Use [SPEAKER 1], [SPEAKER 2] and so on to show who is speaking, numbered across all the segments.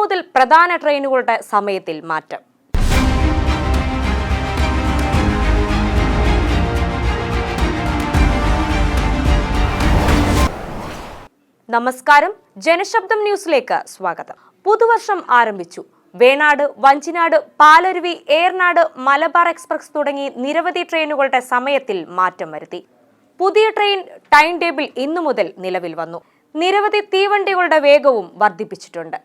[SPEAKER 1] മുതൽ പ്രധാന ട്രെയിനുകളുടെ സമയത്തിൽ മാറ്റം. നമസ്കാരം. ജനശബ്ദം ന്യൂസിലേക്ക് സ്വാഗതം. പുതുവർഷം ആരംഭിച്ചു. വേണാട് വഞ്ചിനാട് പാലരുവി ഏർനാട് മലബാർ എക്സ്പ്രസ് തുടങ്ങി നിരവധി ട്രെയിനുകളുടെ സമയത്തിൽ മാറ്റം വരുത്തി. പുതിയ ട്രെയിൻ ടൈം ടേബിൾ ഇന്നു മുതൽ നിലവിൽ വന്നു. നിരവധി തീവണ്ടികളുടെ വേഗവും വർദ്ധിപ്പിച്ചിട്ടുണ്ട്.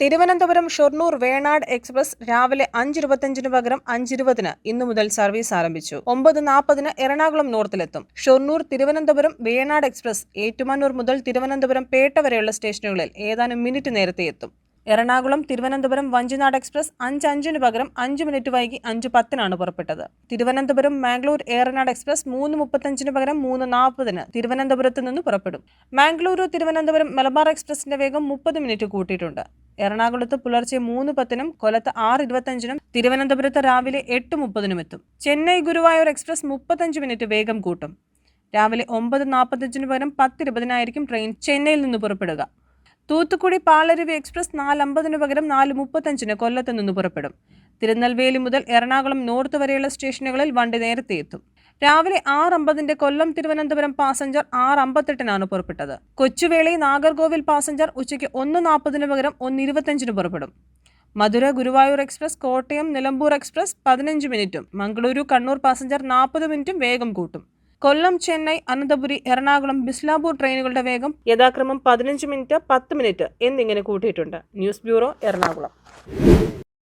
[SPEAKER 2] തിരുവനന്തപുരം ഷൊർണൂർ വേണാട് എക്സ്പ്രസ് രാവിലെ അഞ്ചിരുപത്തഞ്ചിന് പകരം അഞ്ചിരുപതിന് ഇന്നു മുതൽ സർവീസ് ആരംഭിച്ചു. ഒമ്പത് നാൽപ്പതിന് എറണാകുളം നോർത്തിലെത്തും. ഷൊർണൂർ തിരുവനന്തപുരം വേണാട് എക്സ്പ്രസ് ഏറ്റുമാനൂർ മുതൽ തിരുവനന്തപുരം പേട്ട വരെയുള്ള സ്റ്റേഷനുകളിൽ ഏതാനും മിനിറ്റ് നേരത്തെ എത്തും. എറണാകുളം തിരുവനന്തപുരം വഞ്ചിനാട് എക്സ്പ്രസ് അഞ്ച് അഞ്ചിന് പകരം അഞ്ച് മിനിറ്റ് വൈകി അഞ്ച് പത്തിനാണ് പുറപ്പെട്ടത്. തിരുവനന്തപുരം മാംഗ്ലൂർ ഏറനാട് എക്സ്പ്രസ് മൂന്ന് മുപ്പത്തഞ്ചിന് പകരം മൂന്ന് നാൽപ്പതിന് തിരുവനന്തപുരത്ത് നിന്ന് പുറപ്പെടും. മാംഗ്ലൂരു തിരുവനന്തപുരം മലബാർ എക്സ്പ്രസിന്റെ വേഗം മുപ്പത് മിനിറ്റ് കൂട്ടിയിട്ടുണ്ട്. എറണാകുളത്ത് പുലർച്ചെ മൂന്ന് പത്തിനും കൊല്ലത്ത് ആറ് ഇരുപത്തഞ്ചിനും തിരുവനന്തപുരത്ത് രാവിലെ എട്ട് മുപ്പതിനും എത്തും. ചെന്നൈ ഗുരുവായൂർ എക്സ്പ്രസ് മുപ്പത്തഞ്ച് മിനിറ്റ് വേഗം കൂട്ടും. രാവിലെ ഒമ്പത് നാൽപ്പത്തഞ്ചിന് പകരം പത്ത് ഇരുപതിനായിരിക്കും ട്രെയിൻ ചെന്നൈയിൽ നിന്ന് പുറപ്പെടുക. തൂത്തുക്കുടി പാലരുവി എക്സ്പ്രസ് നാലമ്പതിന് പകരം നാല് മുപ്പത്തഞ്ചിന് കൊല്ലത്ത് നിന്ന് പുറപ്പെടും. തിരുനെൽവേലി മുതൽ എറണാകുളം നോർത്ത് വരെയുള്ള സ്റ്റേഷനുകളിൽ വണ്ടി നേരത്തെ എത്തും. രാവിലെ ആറ് അമ്പതിന്റെ കൊല്ലം തിരുവനന്തപുരം പാസഞ്ചർ ആറ് അമ്പത്തെട്ടിനാണ് പുറപ്പെട്ടത്. കൊച്ചുവേളി നാഗർകോവിൽ പാസഞ്ചർ ഉച്ചയ്ക്ക് ഒന്ന് നാൽപ്പതിന് പകരം ഒന്ന് ഇരുപത്തഞ്ചിന് പുറപ്പെടും. മധുര ഗുരുവായൂർ എക്സ്പ്രസ് കോട്ടയം നിലമ്പൂർ എക്സ്പ്രസ് പതിനഞ്ച് മിനിറ്റും മംഗളൂരു കണ്ണൂർ പാസഞ്ചർ നാൽപ്പത് മിനിറ്റും വേഗം കൂട്ടും. കൊല്ലം ചെന്നൈ അനന്തപുരി എറണാകുളം ബിസ്ലാപൂർ ട്രെയിനുകളുടെ വേഗം യഥാക്രമം പതിനഞ്ച് മിനിറ്റ് പത്ത് മിനിറ്റ് എന്നിങ്ങനെ കൂട്ടിയിട്ടുണ്ട്. News bureau Ernakulam.